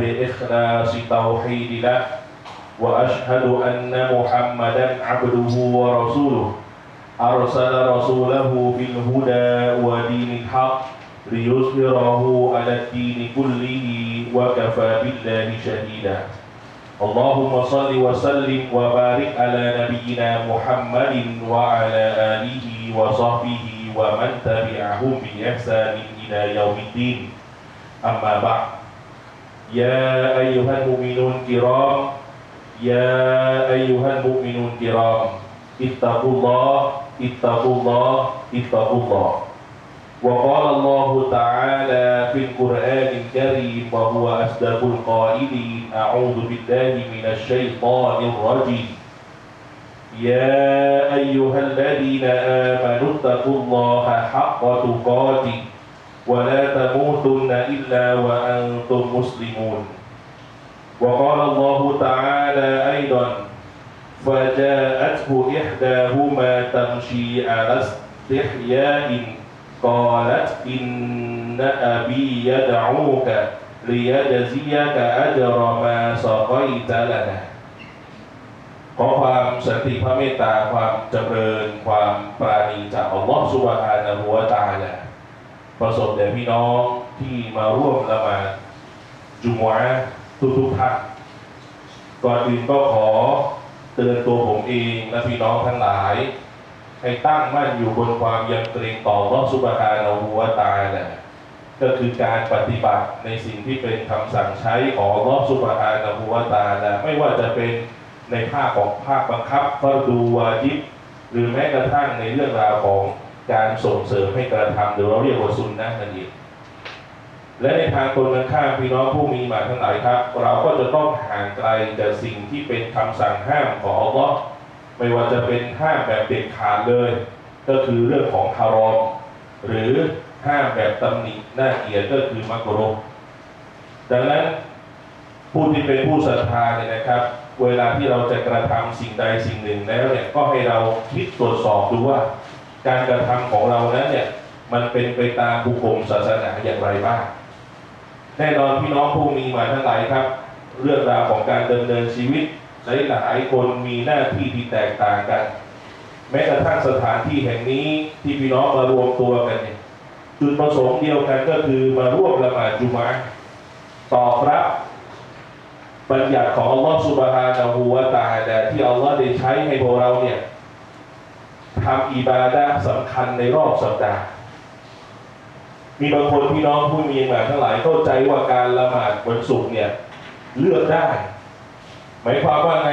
بإخلاص توحيد له وأشهد أن محمدا عبده ورسوله. أرسل رسوله بالهدى ودين الحق ليظهره على الدين كله وكفى بالله شهيدا. اللهم صل وسلم وبارك على نبينا محمد وعلى آله وصحبه ومن تبعهم بإحسان إلى يوم الدين. أما بعد يا أيها المؤمنون الكرام يا أيها المؤمنون الكرام اتقوا الله اتقوا الله اتقوا الله. وقال الله تعالى في القرآن الكريم وهو أصدق القائلين أعوذ بالله من الشيطان الرجيم. يا أيها الذين آمنوا اتقوا الله حق تقاته. ولا تموتن إلا وأنتم مسلمون وقال الله تعالى أيضا فجاءته إحداهما تمشي على استحياء قالت إن أبي يدعوك ليجزيك أجر ما سقيت لنا ขอความสันติพระเมตตาความจำเริญความปราณีจากอัลลอฮฺสุบฮานะฮูวะตะอาลา ประสบแด่พี่น้องที่มาร่วมละมาจุมวะทุกทุกท่านก่อนอื่นก็ขอเตือนตัวผมเองและพี่น้องทั้งหลาย ให้ตั้งมั่นอยู่บนความยำเกรงต่อรอบสุบฮานะฮูวตาแหละก็คือการปฏิบัติในสิ่งที่เป็นคำสั่งใช้ของรอบสุบฮานะฮูวตาแหละไม่ว่าจะเป็นในภาคของภาคบังคับฟารดูวาจิบหรือแม้กระทั่งในเรื่องราวของ การส่งเสริมให้กระทำหรือเราเรียกว่าซุนนะนั่นเองและในทางตรงกันข้ามพี่น้องผู้มีมาทั้งหลายครับ เราก็จะต้องห่างไกลจากสิ่งที่เป็นคำสั่งห้ามของอัลลอฮ์ไม่ว่าจะเป็นห้ามแบบเด็ดขาดเลย ก็คือเรื่องของฮารอมหรือห้ามแบบตำหนิหน่าเกลียดก็คือมักรุดังนั้นผู้ที่เป็นผู้ศรัทธาเนี่ยนะครับ เวลาที่เราจะกระทำสิ่งใดสิ่งหนึ่งแล้วเนี่ยก็ให้เราคิดตรวจสอบดูว่า การกระทำของเรานั้นเนี่ยมันเป็นไปตามบุคคลศาสนาอย่างไรบ้าง แน่นอนพี่น้องผู้มีมาทั้งหลายครับ เรื่องราวของการดำเนินชีวิตหลายหลายคนมีหน้าที่ที่แตกต่างกัน แม้กระทั่งสถานที่แห่งนี้ที่พี่น้องมารวมตัวกันเนี่ยจุดประสงค์เดียวกันก็คือมาร่วมละหมาดจุมาตอบรับบัญญัติของอัลลอฮฺสุบฮานะฮูวะตะอาลาที่อัลลอฮฺได้ใช้ให้พวกเราเนี่ย ทำอิบาดะสำคัญในรอบสัปดาห์ มีบางคนพี่น้องผู้มีมายทั้งหลายเข้าใจว่าการละหมาดวันศุกร์เนี่ยเลือกได้ หมายความว่าไง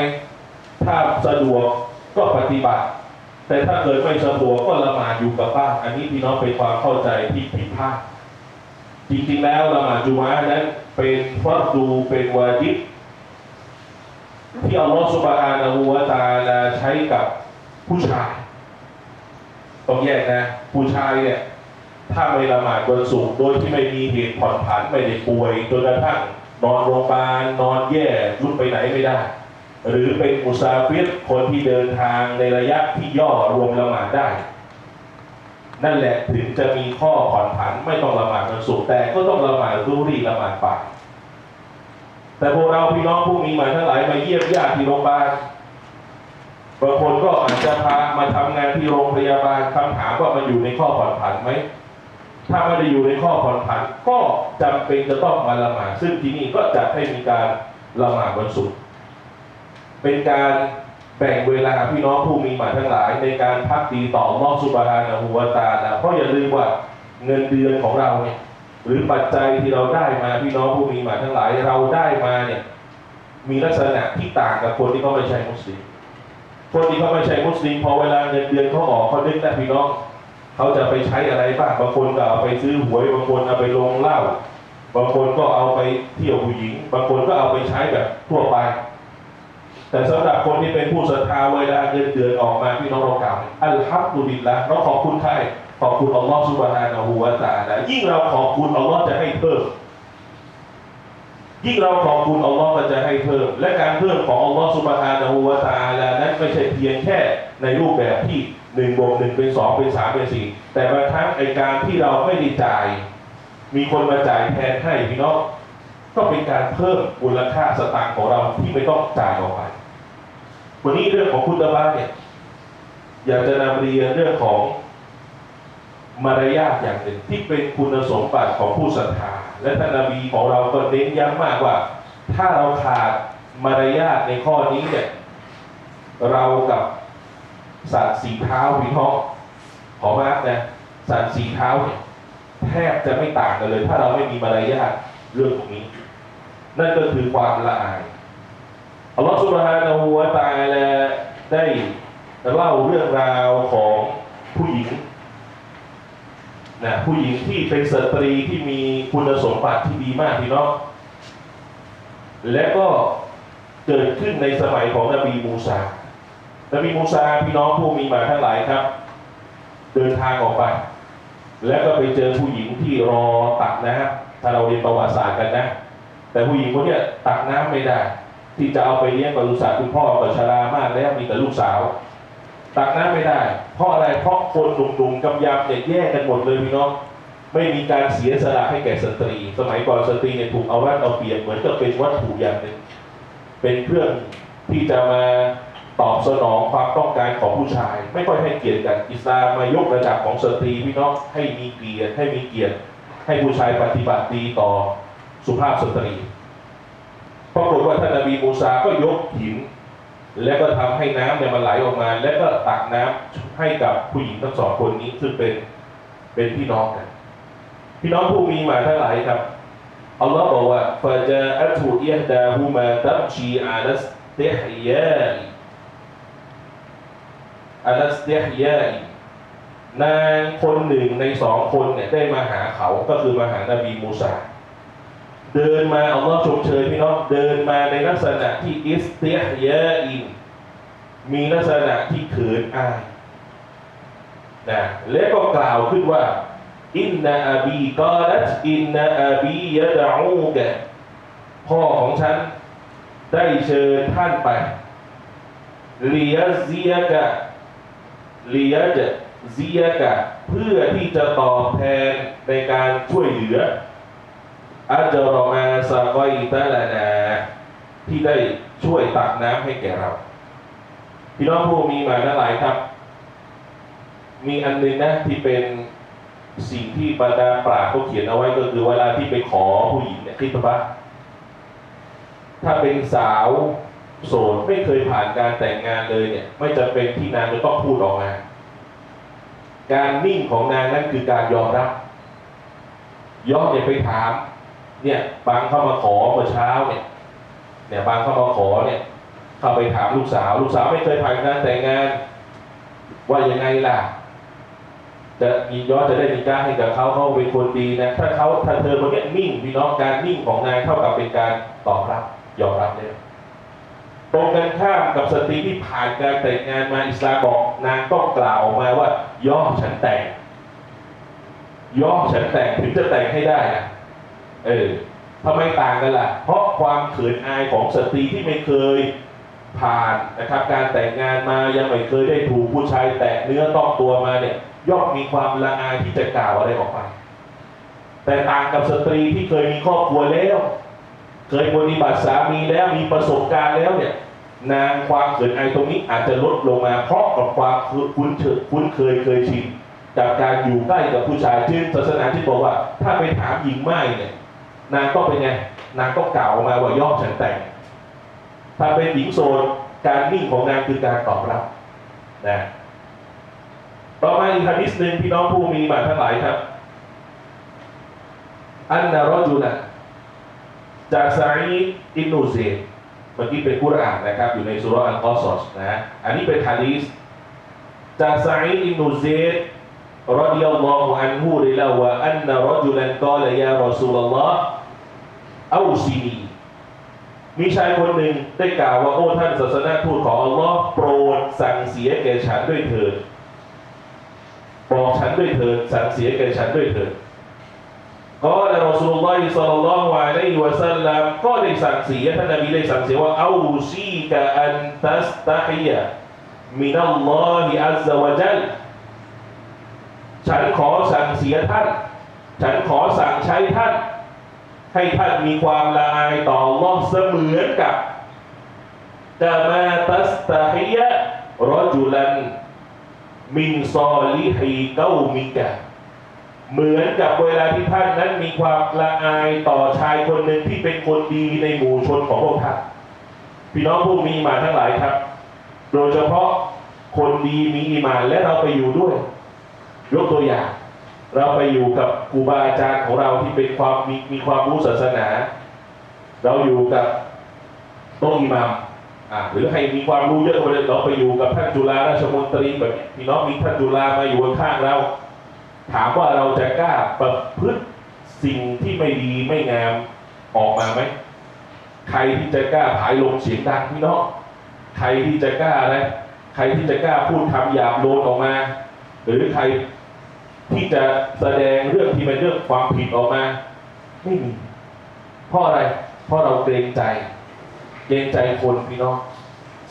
ถ้าสะดวกก็ปฏิบัติ แต่ถ้าเกิดไม่สะดวกก็ละหมาดอยู่กับบ้าน อันนี้พี่น้องเป็นความเข้าใจที่ผิดพลาด จริงๆแล้วละหมาดจุมานั้นเป็นฟัรดูเป็นวาจิบที่อัลลอฮฺสุบฮานะฮูวะตาลาใช้กับผู้ชาย ต้องแยกนะ ผู้ชายเนี่ยถ้าไม่ละหมาดวันศุกร์โดยที่ไม่มีเหตุผ่อนผันไม่ได้ป่วยจนกระทั่งนอนโรงพยาบาลนอนแย่ลุกไปไหนไม่ได้ หรือเป็นมุซาฟิรคนที่เดินทางในระยะที่ย่อรวมละหมาดได้ นั่นแหละถึงจะมีข้อผ่อนผันไม่ต้องละหมาดวันศุกร์แต่ก็ต้องละหมาดรูรีละหมาดป่าแต่พวกเราพี่น้องผู้มีหมายทั้งหลายมาเยี่ยมญาติที่โรงพยาบาล บางคนก็อาจจะพามาทำงานที่โรงพยาบาลคำถามว่ามันอยู่ในข้อผ่อนผันไหมถ้าไม่ได้อยู่ในข้อผ่อนผันก็จำเป็นจะต้องมาละหมาดซึ่งที่นี่ก็จัดให้มีการละหมาดวันศุกร์เป็นการแบ่งเวลาพี่น้องผู้มีหมาทั้งหลาย ในการพักดีต่ออัลลอฮฺสุบฮานะฮูวตาลาเพราะอย่าลืมว่าเงินเดือนของเราเนี่ยหรือปัจจัยที่เราได้มาพี่น้องผู้มีหมาทั้งหลาย เราได้มาเนี่ยมีลักษณะที่ต่างกับคนที่เขาไม่ใช่มุสลิม คนที่เขาไม่ใช่มุสลิมพอเวลาเงินเดือนเขาออกเขานึกได้พี่น้องเขาจะไปใช้อะไรบ้างบางคนก็เอาไปซื้อหวยบางคนเอาไปลงเหล้าบางคนก็เอาไปเที่ยวผู้หญิง บางคนก็เอาไปใช้แบบทั่วไป แต่สำหรับคนที่เป็นผู้ศรัทธาเวลาเงินเดือนออกมาพี่น้องเรากล่าวอัลฮัมดุลิลละเราขอบคุณใครขอบคุณอัลลอฮฺซุบฮานะฮูวะตาลายิ่งเราขอบคุณอัลลอฮ์จะให้เพิ่ม ยิ่งเราขอบคุณอัลลอฮ์ก็จะให้เพิ่ม และการเพิ่มของอัลลอฮ์ซุบฮานะฮูวะตาลานั้นไม่ใช่เพียงแค่ในรูปแบบที่หนึ่งบวกหนึ่งเป็นสองเป็นสามเป็นสี่แต่บางครั้งไอการที่เราไม่ได้จ่าย มีคนมาจ่ายแทนให้พี่น้องก็เป็นการเพิ่มมูลค่าสตางค์ของเราที่ไม่ต้องจ่ายออกไป วันนี้เรื่องของคุณตบ้านเนี่ยอยากจะนำเรียนเรื่องของมารยาทอย่างหนึ่งที่เป็นคุณสมบัติของผู้ศรัทธา และท่านนบีของเราก็เน้นย้ำมากว่า ถ้าเราขาดมารยาทในข้อนี้เนี่ยเรากับสัตว์สีเท้าพี่น้องขอมากนะสัตว์สีเท้าเนี่ยแทบจะไม่ต่างกันเลย ถ้าเราไม่มีมารยาทเรื่องตรงนี้ นั่นก็คือความละอายอัลลอฮฺสุบฮานะฮูวะตาลาได้เล่าเรื่องราวของผู้หญิง นะผู้หญิงที่เป็นสตรีที่มีคุณสมบัติที่ดีมากพี่น้องและก็เกิดขึ้นในสมัยของนบีมูซานบีมูซาพี่น้องผู้มีมาทั้งหลายครับ เดินทางออกไป แล้วก็ไปเจอผู้หญิงที่รอตักน้ำถ้าเราเรียนประวัติศาสตร์กันนะ แต่ผู้หญิงคนเนี้ยตักน้ำไม่ได้ ที่จะเอาไปเลี้ยงบริษัทคุณพ่อกับชรามากแล้วมีแต่ลูกสาว ตักน้ำไม่ได้ เพราะอะไรเพราะคนหนุ่มๆกำยำเนี่ยแยกกันหมดเลยพี่น้องไม่มีการเสียสละให้แก่สตรี สมัยก่อนสตรีเนี่ยถูกเอารัดเอาเปรียบเหมือนกับเป็นวัตถุอย่างหนึ่งเป็นเครื่องที่จะมาตอบสนองความต้องการของผู้ชาย ไม่ค่อยให้เกียรติกันอิสลามมายกระดับของสตรีพี่น้องให้มีเกียรติให้มีเกียรติให้ผู้ชายปฏิบัติดีต่อสุภาพสตรีปรากฏว่าท่านนบีมูซาก็ยกหิน แล้วก็ทำให้น้ำเนี่ยมันไหลออกมา แล้วก็ตักน้ำให้กับผู้หญิงทั้งสองคนนี้ซึ่งเป็นเป็นพี่น้องกันพี่น้องผู้มีมาทั้งหลายครับอัลลอฮ์บอกว่าฟาจาอัตุอิฮดาฮูมาตัมชีอาลัสเตฮยาอาลัสเตฮยานางคนหนึ่งในสองคนเนี่ยได้มาหาเขาก็คือมาหานบีมูซา เดินมาอัลลอฮ์ชมเชยพี่น้องเดินมาในลักษณะที่อิสเตียยอินมีลักษณะที่เขินอายนะและก็กล่าวขึ้นว่าอินนาอบีกอลัตอินนาอบียะดะอูกะพ่อของฉันได้เชิญท่านไปลียเซียกะลียจะเซียกะเพื่อที่จะตอบแทนในการช่วยเหลือ อัจรอมาซาไกตะลานาที่ได้ช่วยตักน้ำให้แก่เรา พี่น้องผู้มีมาทั้งหลายครับ มีอันหนึงนะที่เป็นสิ่งที่บรรดาปราชญ์เขาเขียนเอาไว้ก็คือเวลาที่ไปขอผู้หญิงเนี่ยคิดปะถ้าเป็นสาวโสดไม่เคยผ่านการแต่งงานเลยเนี่ย ไม่จำเป็นที่นางจะต้องพูดออกมา การนิ่งของนางนั้นคือการยอมรับยอมเนี่ยไปถาม เนี่ยบางเข้ามาขอเมื่อเช้าเนี่ยเนี่ยบางเข้ามาขอเนี่ยเข้าไปถามลูกสาว ลูกสาวไม่เคยผ่านการแต่งงาน ว่ายังไงล่ะจะยินยอจะได้มีการให้กับเขาเขาเป็นคนดีนะถ้าเขาถ้าเธอคนนี้นิ่งพี่น้องการนิ่งของนางเท่ากับเป็นการตอบรับยอมรับเลยตรงกันข้ามกับสตรีที่ผ่านการแต่งงานมาอิสลามบอกนางต้องกล่าวออกมาว่าย่อมฉันแต่งย่อมฉันแต่งถึงจะแต่งให้ได้นะ เออทำไมต่างกันล่ะ เพราะความเขินอายของสตรีที่ไม่เคยผ่านนะครับ การแต่งงานมายังไม่เคยได้ถูกผู้ชายแตะเนื้อต้องตัวมาเนี่ยย่อมมีความละอายที่จะกล่าวอะไรออกไป แต่ต่างกับสตรีที่เคยมีครอบครัวแล้ว เคยปฏิบัติสามีแล้วมีประสบการณ์แล้วเนี่ยนางความเขินอายตรงนี้อาจจะลดลงมาเพราะกับความคุ้นเคยคุ้นเคยเคยชินจากการอยู่ใกล้กับผู้ชายซึ่งศาสนาที่บอกว่า ถ้าไปถามหญิงไม่เนี่ย นางก็เป็นไง นางก็กล่าวมาว่ายอมฉันแต่ง ถ้าเป็นหญิงโสดการนิ่งของนางคือการตอบรับนะต่อมาอีกฮะดิษหนึ่งพี่น้องผู้มีมาทั้งหลายครับ อันนารอจุนะจากซาอีดอินนูเซดเมื่อกี้เป็นกุรอานนะครับ อยู่ในสุรอัลกอซอสนะอันนี้เป็นฮะดีษจากซาอีดอินนูเซดรดิยัลลอฮุอันฮูได้เล่าว่าอันนารอจุลันกอลยารอซูลลอฮ์ เอาซีนีมีชายคนหนึ่งได้กล่าวว่าโอ้ท่านศาสนาทูตของอัลลอฮ์โปรดสั่งเสียแก่ฉันด้วยเถิดบอกฉันด้วยเถิดสั่งเสียแก่ฉันด้วยเถิดก็แล้วรอสุลลอฮิศ็อลลัลลอฮุอะลัยฮิวะซัลลัมก็ได้สั่งเสียท่านนบีได้สั่งเสียว่าเอาซีกะอันตัสตะฮิยะมินัลลอฮิอัซซะวะจัลฉันขอสั่งเสียท่าน ฉันขอสั่งใช้ท่าน ให้ท่านมีความละอายต่อลลอเสมือนกับกามาตัสตะฮิยะรจุลัน มินซอลิฮีเก้ามิกะเหมือนกับเวลาที่ท่านนั้นมีความละอายต่อชายคนหนึ่งที่เป็นคนดีในหมู่ชนของพวกท่านพี่น้องผู้มีมาทั้งหลายครับ โดยเฉพาะคนดีมีอีหมานและเราไปอยู่ด้วย ยกตัวอย่าง เราไปอยู่กับครูบาอาจารย์ของเราที่เป็นความมีมีความรู้ศาสนา เราอยู่กับโต๊ะอิหมามหรือใครมีความรู้เยอะกว่าเราไปอยู่กับท่านจุฬาราชมนตรีแบบนี้พี่น้องมีท่านจุฬามาอยู่ข้างเรา ถามว่าเราจะกล้าประพฤติสิ่งที่ไม่ดีไม่งามออกมาไหมใครที่จะกล้าผายลมเสียงดังพี่น้องใครที่จะกล้าอะไรใครที่จะกล้าพูดคำหยาบโลนออกมา หรือใคร ที่จะแสดงเรื่องที่เป็นเรื่องความผิดออกมา ไม่มีเพราะอะไร เพราะเราเกรงใจ เกรงใจคนพี่น้อง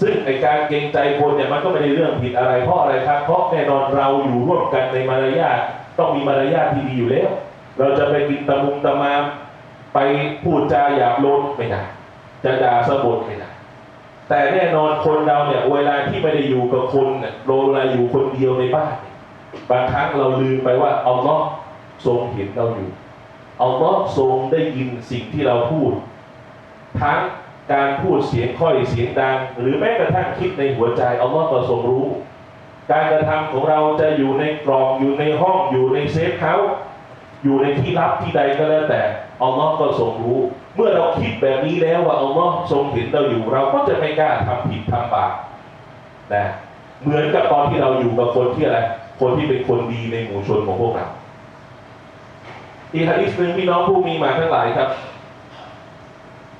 ซึ่งไอการเกรงใจคนเนี่ยมันก็ไม่ได้เรื่องผิดอะไร เพราะอะไรครับ เพราะแน่นอนเราอยู่ร่วมกันในมารยาทต้องมีมารยาทที่ดีอยู่แล้ว เราจะไปกินตะมุงตะมามไปพูดจาหยาบโลนไม่ได้จะด่าสะบดไม่ได้แต่แน่นอนคนเราเนี่ยเวลาที่ไม่ได้อยู่กับคนเนี่ยเราเวลาอยู่คนเดียวในบ้าน บางครั้งเราลืมไปว่าอัลลอฮ์ทรงเห็นเราอยู่อัลลอฮ์ทรงได้ยินสิ่งที่เราพูด ทั้งการพูดเสียงค่อยเสียงดัง หรือแม้กระทั่งคิดในหัวใจอัลลอฮ์ก็ทรงรู้ การกระทำของเราจะอยู่ในกล่องอยู่ในห้องอยู่ในเซฟเฮาส์อยู่ในที่ลับที่ใดก็แล้วแต่อัลลอฮ์ก็ทรงรู้ เมื่อเราคิดแบบนี้แล้วว่าอัลลอฮ์ทรงเห็นเราอยู่ เราก็จะไม่กล้าทำผิดทำบาปนะเหมือนกับตอนที่เราอยู่กับคนที่อะไร คนที่เป็นคนดีในหมู่ชนของพวกเราอีกฮะดิษหนึ่งพี่น้องผู้มีมาทั้งหลายครับ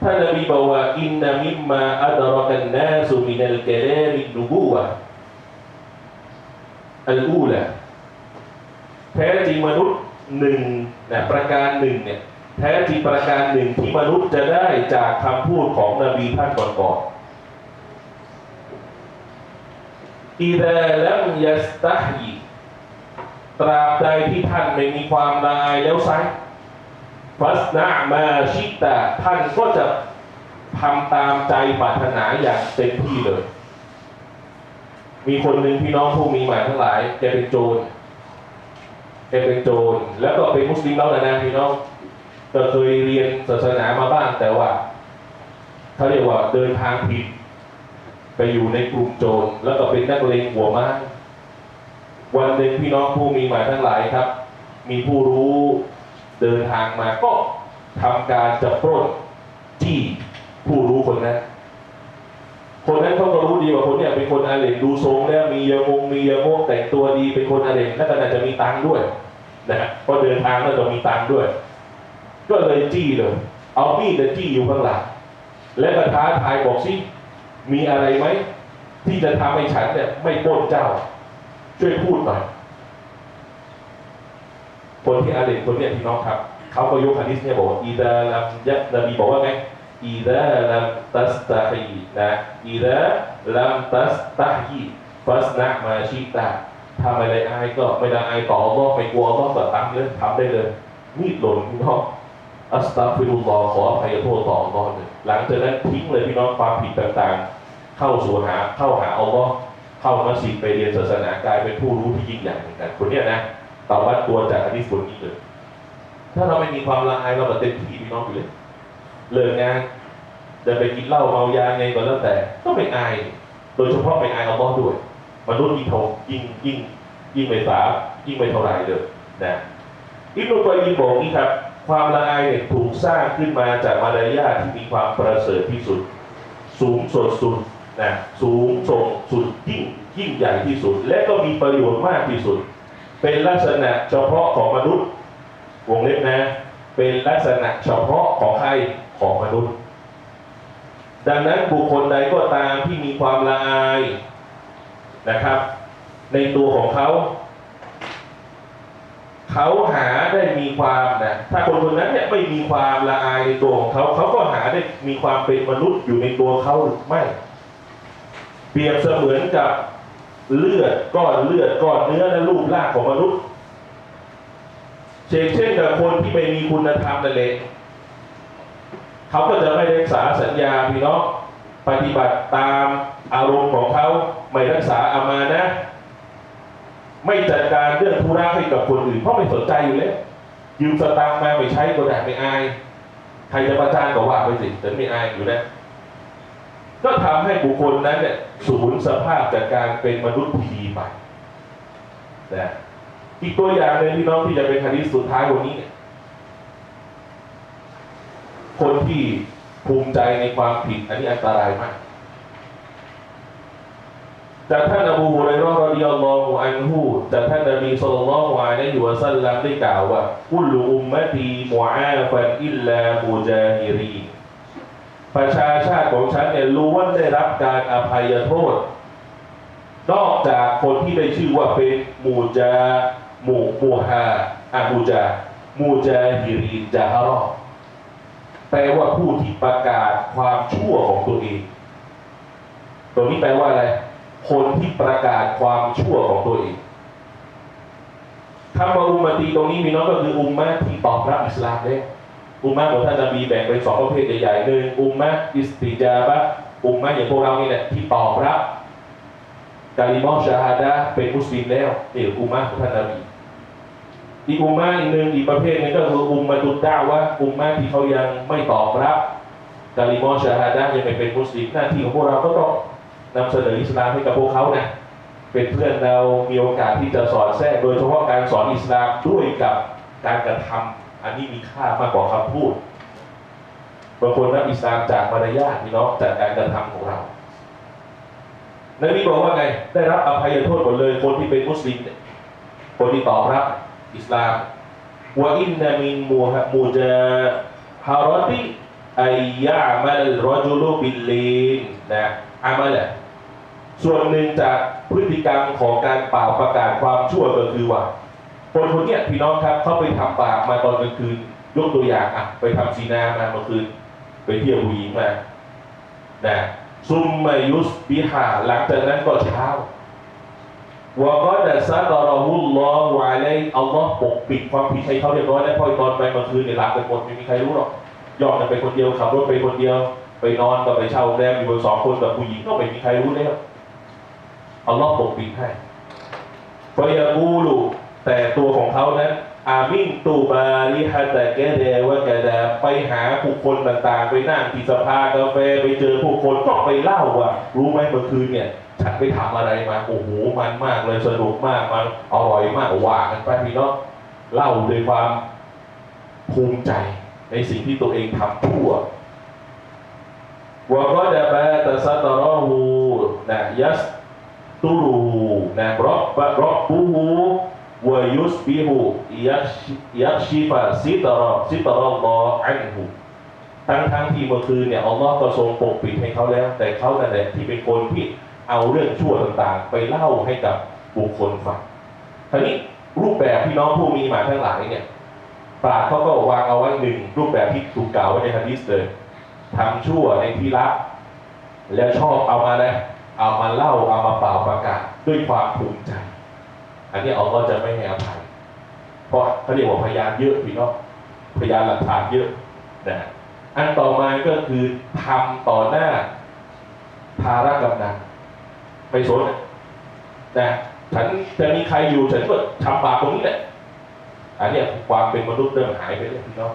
ท่านนบีบอกว่าอินนามิมมาอัดรกันนาสุมินัลกะลามินูบูวะอัลอูละแท้จริงมนุษย์หนึ่งนะประการหนึ่งเนี่ยแท้จริงประการหนึ่งที่มนุษย์จะได้จากคำพูดของนบีท่านก่อนๆอิดะลัมยัสตัฮี ตราบใดที่ท่านไม่มีความลายแล้วไซฟัสนามาชิตาท่านก็จะทำตามใจปรารถนาอย่างเต็มที่เลย มีคนหนึ่งพี่น้องผู้มีหมายทั้งหลายแกเป็นโจรแกเป็นโจรแล้วก็เป็นมุสลิมแล้วนะนะพี่น้องก็เคยเรียนศาสนามาบ้างแต่ว่าเขาเรียกว่าเดินทางผิด ไปอยู่ในกลุ่มโจรแล้วก็เป็นนักเลงหัวไม้ วันหนึ่งพี่น้องผู้มีหมายทั้งหลายครับ มีผู้รู้เดินทางมาก็ทำการจะปล้นที่ผู้รู้คนนั้นคนนั้นเขาก็รู้ดีว่าคนเนี่ยเป็นคนอาเหรนดูทรงแล้วมียามงมียาโมกแต่งตัวดีเป็นคนอาเหรนและก็น่าจะมีตังค์ด้วยนะฮะเพราะเดินทางแล้วจะมีตังค์ด้วย ก็เลยจี้เลย เอามีดจี้อยู่ข้างหลังและก็ท้าทายบอกสิมีอะไรไหมที่จะทำให้ฉันเนี่ยไม่ปล้นเจ้า ช่วยพูดหน่อยคนที่อาเลนคนเนี่ยพี่น้องครับ เขาก็ยกฮะดิษเนี่ยบอกว่าอีดาลัมยะนบีบอกว่าไงอีดาลัมตัสตาฮีนะอีดาลัมตัสตาฮีฟัสนะมาชิตาถ้าไม่ได้อายก็ไม่ได้อายต่อก็ไม่กลัวก็แบบทำเลยทำได้เลยมีดหล่นพี่น้องอัสตัฟิรุลลอขออภัยโทษต่ออัลลอฮ์เลยหลังจากนั้นทิ้งเลยพี่น้องความผิดต่างๆ เข้าสู่หาเข้าหาอัลลอฮ์ เข้ามัสยิดไปเรียนศาสนากลายเป็นผู้รู้ที่ยิ่งใหญ่เหมือนกันคนเนี้ยนะตอว่าตัวจากอันนี้ส่วนนี้เลยถ้าเราไม่มีความละอายเราก็เต็มที่พี่น้องอยู่เลยเลิกงานจะไปกินเหล้าเมายาไงก็แล้วแต่ ก็ไม่อาย โดยเฉพาะไม่อายอัลลอฮ์ด้วยมนุษย์ยิ่งท่ายิ่งยิ่งยิ่งไม่สายิ่งไม่เท่าไรเลยนะอิบนุกอยยิบอกนี้ครับ ความละอายเนี่ยถูกสร้างขึ้นมาจากมารยาทที่มีความประเสริฐที่สุด สูงสุดสุด นะสูงส่งสุดยิ่งยิ่งใหญ่ที่สุด และก็มีประโยชน์มากที่สุด เป็นลักษณะเฉพาะของมนุษย์วงเล็บนะ เป็นลักษณะเฉพาะของใครของมนุษย์ ดังนั้นบุคคลใดก็ตามที่มีความละอายนะครับ ในตัวของเขา เขาหาได้มีความนะถ้าคนคนนั้นเนี่ยไม่มีความละอายในตัวของเขา เขาก็หาได้มีความเป็นมนุษย์อยู่ในตัวเขาหรือไม่ เปรียบเสมือนกับเลือดก้อนเลือดก้อนเนื้อและรูปร่างของมนุษย์เช่นเช่นกับคนที่ไม่มีคุณธรรมนั่นเองเขาก็จะไม่รักษาสัญญาพี่น้องปฏิบัติตามอารมณ์ของเขาไม่รักษาอามานะ ไม่จัดการเรื่องธุระให้กับคนอื่นเพราะไม่สนใจอยู่แล้วยืมสตางค์มาไม่ใช้ก็ได้ไม่อาย ใครจะประจานก็ว่าไปสิแต่ไม่อายอยู่แล้ว ก็ทำให้บุคคลนั้นเนี่ยสูญสภาพจากการเป็นมนุษย์ที่ดีไปนะอีกตัวอย่างหนึ่งพี่น้องที่จะเป็นคดีสุดท้ายวันนี้เนี่ยคนที่ภูมิใจในความผิดอันนี้อันตรายมากจากท่านอบูฮุเรย์รอฎิยัลลอฮุอันฮุจากท่านนบีศ็อลลัลลอฮุอะลัยฮิวะซัลลัมได้กล่าวว่ากุลอุมมะตีมุอาฟันอิลลามุจาฮิรีน ประชาชาติของฉันเนี่ยล้วนได้รับการอภัยโทษ นอกจากคนที่ได้ชื่อว่าเป็นมูจามูมูฮาอะมูจามูจาฮิรีนจาฮารอแปลว่าผู้ที่ประกาศความชั่วของตัวเอง ตรงนี้แปลว่าอะไร คนที่ประกาศความชั่วของตัวเองคำว่าอุมมตีตรงนี้มีน้องก็คืออุมมะที่ตอบรับอิสลามแล้ว อุมมะของท่านนบีแบ่งเป็นสองประเภทใหญ่ๆหนึ่งอุมมะอิสติจาบะอุมมะอย่างพวกเรานี่แหละที่ตอบรับกาลิมอชาฮาดะเป็นมุสลิมแล้วนี่อุมมะของท่านนบีอีกอุมมะอีกหนึ่งอีกประเภทหนึงก็คืออุมมะตุดดาวะอุมมะที่เขายังไม่ตอบรับกาลิมอชาฮาดะยังไม่เป็นมุสลิมหน้าที่ของพวกเราก็ต้องนำเสนออิสลามให้กับพวกเขานะเป็นเพื่อนเรามีโอกาสที่จะสอนแทรกโดยเฉพาะการสอนอิสลามด้วยกับการกระทำ อันนี้มีค่ามากกว่าคำพูดบางคนรับอิสลามจากมารยาทพี่น้องจากการกระทำของเรานบีบอกว่าไง ได้รับอภัยโทษหมดเลย คนที่เป็นมุสลิมเนี่ยคนที่ตอบรับอิสลามว่าอินนามินมูฮะมูจาฮารอติอายะมัลรอจุลุบิลลีนนะอามัลแหละส่วนหนึ่งจากพฤติกรรมของการเป่าประกาศความชั่วก็คือว่า คนคนเนี้ยพี่น้องครับเขาไปทำบาปมาตอนกลางคืน ยกตัวอย่างอะไปทำซีนามาเมื่อคืน ไปเที่ยวผู้หญิงมานะซุมมายุสบิฮาหลังจากนั้นก็เช้าวะก็ดัซาตอรอฮุลลอฮวะอะลัยอัลลอฮ์ปกปิดความผิดให้เขาเรียบร้อยแล้วพอตอนไปเมื่อคืนเนี่ยหลับไปหมดไม่มีใครรู้หรอกยอมกันไปคนเดียวขับรถไปคนเดียว ไปนอนก็ไปเช่าโรงแรมอยู่กันสองคนกับผู้หญิงก็ไม่มีใครรู้แล้วอัลลอฮ์ปกปิดให้ฟยากูลู แต่ตัวของเขานั้นอามินตูบาลิฮะแต่แกเดวะแกแดไปหาผู้คนต่างๆ ไปนั่งที่สภากาแฟไปเจอผู้คนก็ไปเล่าว่า รู้ไหมเมื่อคืนเนี่ย ฉันไปทำอะไรมาโอ้โหมันมากเลยสนุกมากมันอร่อยมากว่ากันไปพี่น้องเล่าด้วยความภูมิใจในสิ่งที่ตัวเองทำชั่ววก็จะแปลแต่ซัตรอฮูนะยัสตูรูนะรบบรอบบูฮูวายุสบิฮูยักชิยักชิฟะซิตรอซิตร อลลออันฮูทั้งทั้งที่เมื่อคืนเนี่ยอัลลอฮ์ก็ทรงปกปิดให้เขาแล้ว แต่เขานั่นแหละที่เป็นคนที่เอาเรื่องชั่วต่างๆ ไปเล่าให้กับบุคคลฟังทีนี้รูปแบบพี่น้องผู้มีมาทั้งหลายเนี่ยปราชญ์เขาก็วางเอาไว้หนึ่งรูปแบบที่ถูกกล่าวไว้ในฮะดีษเลยทำชั่วในที่ลับแล้วชอบเอามาเลยเอามาเล่าเอามาเป่าประกาศด้วยความภูมิใจ อันนี้อัลลอฮ์จะไม่ให้อภัย เพราะเขาเรียกว่าพยานเยอะพี่น้องพยานหลักฐานเยอะนะอันต่อมาก็คือทำต่อหน้าภารกำนันไม่สนนะฉันจะมีใครอยู่ฉันก็ทำบาปตรงนี้แหละอันนี้ความเป็นมนุษย์เริ่มหายไปเลยพี่น้อง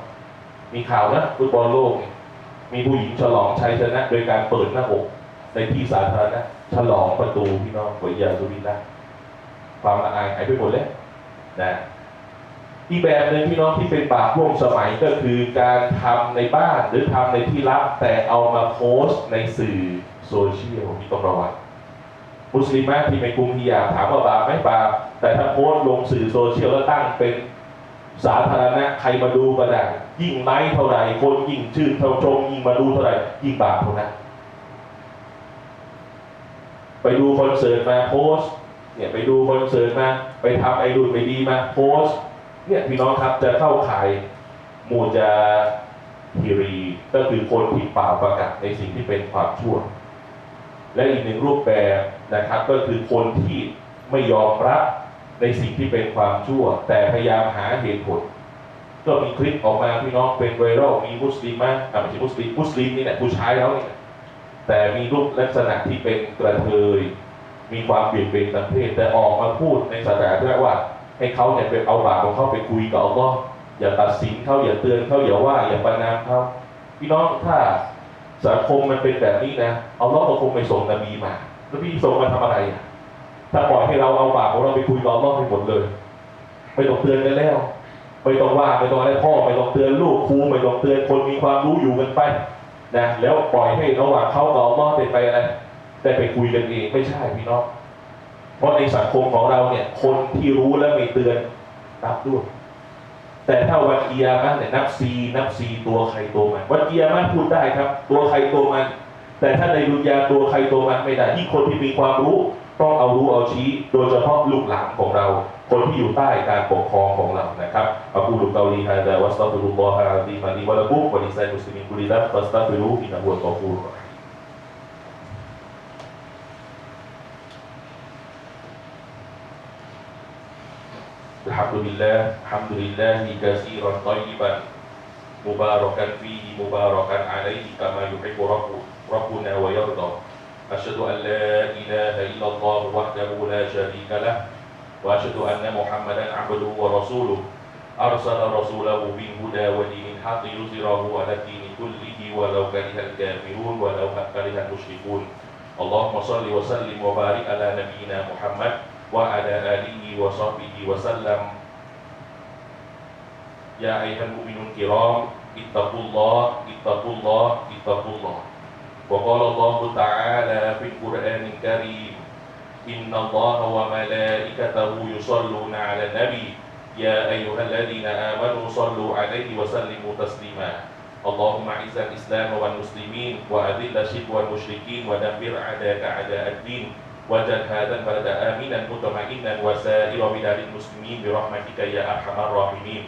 มีข่าวนะฟุตบอลโลก มีผู้หญิงฉลองชัยชนะ โดยการเปิดหน้าอกในที่สาธารณะฉลองประตูพี่น้องหวยาสุบินนะ ความละอายหายไปหมดแล้วนะอีกแบบหนึ่งพี่น้องที่เป็นบาปร่วมสมัยก็คือการทำในบ้านหรือทำในที่ลับแต่เอามาโพสต์ในสื่อโซเชียลมีต้องระวังมุสลิมะที่ไม่คุมฮิญาถามว่าบาปไหมบาปแต่ถ้าโพสต์ลงสื่อโซเชียลแล้วตั้งเป็นสาธารณะใครมาดูก็ได้ยิ่งไลค์เท่าไหร่คนยิ่งชื่นเท่าชมยิ่งมาดูเท่าไหร่ยิ่งบาปเท่านั้นไปดูคอนเสิร์ตมาโพสต์ เนี่ยไปดูคอนเสิร์ตมาไปทำไอ้ดูนไปดีมาโพสเนี่ยพี่น้องครับจะเข้าข่ายมูจะฮิรีก็คือคนที่เป่าประกาศในสิ่งที่เป็นความชั่ว และอีกหนึ่งรูปแบบนะครับก็คือคนที่ไม่ยอมรับในสิ่งที่เป็นความชั่ว แต่พยายามหาเหตุผล ก็มีคลิปออกมาพี่น้องเป็นไวรัลมีมุสลิมมากอะไม่ใช่มุสลิมมุสลิมนี่แหละผู้ชายแล้วนี่แต่มีรูปลักษณะที่เป็นกระเทย มีความเปลี่ยนเบนทางเพศแต่ออกมาพูดในสนาเพื่ว่า ให้เขาเนี่ยไปเอาบาปของเขาไปคุยกับอัลลอฮ์อย่าตัดสินเขาอย่าเตือนเขาอย่าว่าอย่าประนามเขาพี่น้องถ้าสังคมมันเป็นแบบนี้นะอัลลอฮ์ก็คงไม่ส่งนบีมาแล้วพี่ส่งมาทำอะไรอะถ้าปล่อยให้เราเอาบาปของเราไปคุยกับอัลลอฮ์ไปหมดเลยไม่ต้องเตือนกันแล้วไม่ต้องว่าไม่ต้องอะไรพ่อไม่ต้องเตือนลูกครูไม่ต้องเตือนคนมีความรู้อยู่กันไปนะแล้วปล่อยให้ระหว่างเขากับอัลลอฮ์ได้ไปอะไร ได้ไปคุยกันเองไม่ใช่พี่น้อง เพราะในสังคมของเราเนี่ย คนที่รู้และไม่เตือนนับด้วย แต่ถ้าวันเกียร์มันเนี่ยนับซีนับซีตัวใครตัวมันวันเกียร์มันพูดได้ครับ ตัวใครตัวมัน แต่ถ้าในดุนยาตัวใครตัวมันไม่ได้ที่คนที่มีความรู้ต้องเอารู้เอาชี้ โดยเฉพาะลูกหลานของเรา คนที่อยู่ใต้การปกครองของเรานะครับอักูลุกาลีฮะดะวัสตัฟุรุลลอฮะอะลีมาลีวะละกุมวะลิซัยมุสลิมินกุลิลัมฟัสตัฟิรูอินนะฮุวะกอฟูร الحمد لله الحمد لله كثيرا طيبا مباركا فيه مباركا عليه كما يحب رب ربنا ويرضى. أشهد أن لا إله إلا الله وحده لا شريك له وأشهد أن محمدا عبده ورسوله. أرسل رسوله بالهدى ودين الحق يظهره على الدين كله ولو كره الكافرون ولو كره المشركون. اللهم صل وسلم وبارك على نبينا محمد وعلى آله وصحبه وسلم يا أيها المؤمنون الكرام اتقوا الله اتقوا الله اتقوا الله وقال الله تعالى في القرآن الكريم إن الله وملائكته يصلون على النبي يا أيها الذين آمنوا صلوا عليه وسلموا تسليما اللهم أعز الإسلام والمسلمين وأذل الشرك والمشركين ودمر أعداءك أعداء الدين واجعل هذا البلد آمنا مطمئنا وسائر بلاد المسلمين برحمتك يا أرحم الراحمين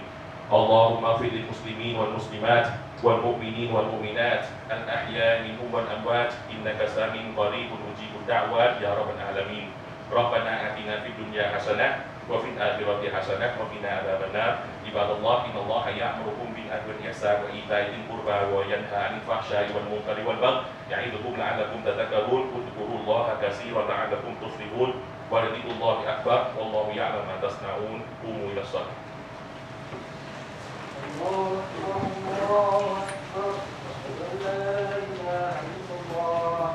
اللهم اغفر للمسلمين والمسلمات والمؤمنين والمؤمنات الأحياء منهم والأموات إنك سميع قريب مجيب الدعوات يا رب العالمين ربنا آتنا في الدنيا حسنة وفي الآخرة حسنة وقنا عذاب النار عباد الله إن الله يأمركم بالعدل والإحسان وإيتاء ذي القربى وينهى عن الفحشاء والمنكر والبغي يعظكم لعلكم تذكرون اذكروا الله كثيرا لعلكم تفلحون ولذكر الله أكبر والله يعلم ما تصنعون قوموا إلى الصلاة الله أكبر الله أكبر أشهد أن لا إله إلا الله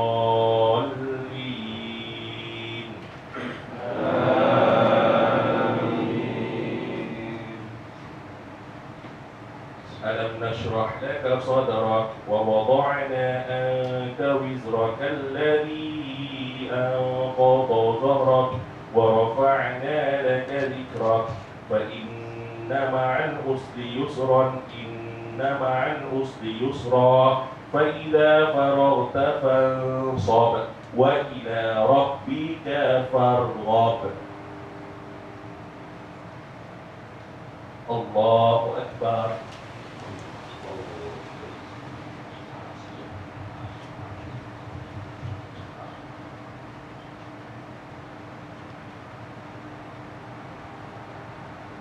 لك صدرك ووضعنا عنك وزرك الذي أنقض ظهرك ورفعنا لك ذكرك. فإن مع العسر يسرا إن مع العسر يسرا. فإذا فرغت فانصب وإلى ربك فارغب. الله أكبر.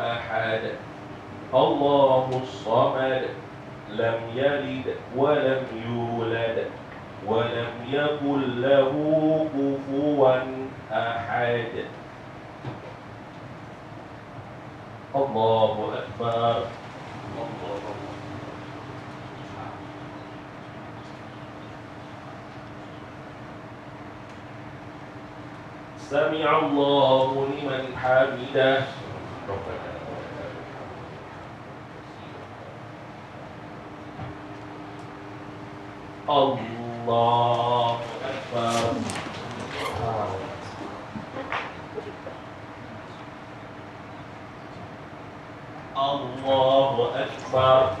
أحد. الله الصمد لم يلد ولم يولد ولم يكن له كفوا أحد. الله أكبر. سمع الله لمن حمده. الله أكبر الله أكبر